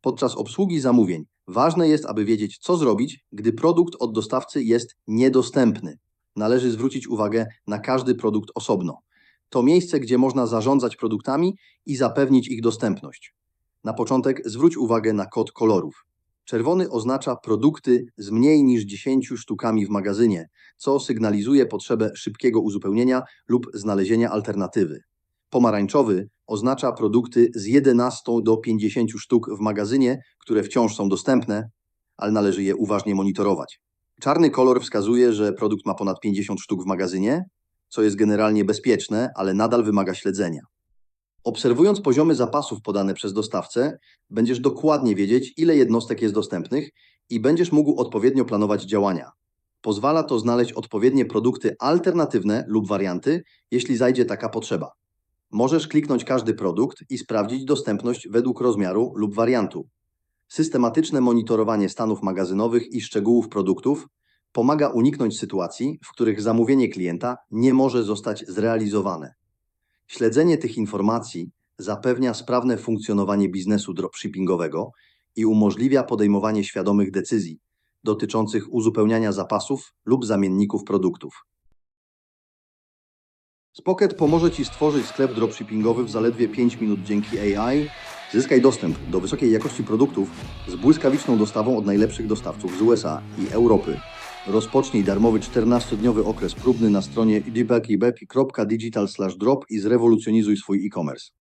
Podczas obsługi zamówień ważne jest, aby wiedzieć, co zrobić, gdy produkt od dostawcy jest niedostępny. Należy zwrócić uwagę na każdy produkt osobno. To miejsce, gdzie można zarządzać produktami i zapewnić ich dostępność. Na początek zwróć uwagę na kod kolorów. Czerwony oznacza produkty z mniej niż 10 sztukami w magazynie, co sygnalizuje potrzebę szybkiego uzupełnienia lub znalezienia alternatywy. Pomarańczowy oznacza produkty z 11 do 50 sztuk w magazynie, które wciąż są dostępne, ale należy je uważnie monitorować. Czarny kolor wskazuje, że produkt ma ponad 50 sztuk w magazynie, co jest generalnie bezpieczne, ale nadal wymaga śledzenia. Obserwując poziomy zapasów podane przez dostawcę, będziesz dokładnie wiedzieć, ile jednostek jest dostępnych i będziesz mógł odpowiednio planować działania. Pozwala to znaleźć odpowiednie produkty alternatywne lub warianty, jeśli zajdzie taka potrzeba. Możesz kliknąć każdy produkt i sprawdzić dostępność według rozmiaru lub wariantu. Systematyczne monitorowanie stanów magazynowych i szczegółów produktów pomaga uniknąć sytuacji, w których zamówienie klienta nie może zostać zrealizowane. Śledzenie tych informacji zapewnia sprawne funkcjonowanie biznesu dropshippingowego i umożliwia podejmowanie świadomych decyzji dotyczących uzupełniania zapasów lub zamienników produktów. Spocket pomoże Ci stworzyć sklep dropshippingowy w zaledwie 5 minut dzięki AI. Zyskaj dostęp do wysokiej jakości produktów z błyskawiczną dostawą od najlepszych dostawców z USA i Europy. Rozpocznij darmowy 14-dniowy okres próbny na stronie edbekibepi.digital drop i zrewolucjonizuj swój e-commerce.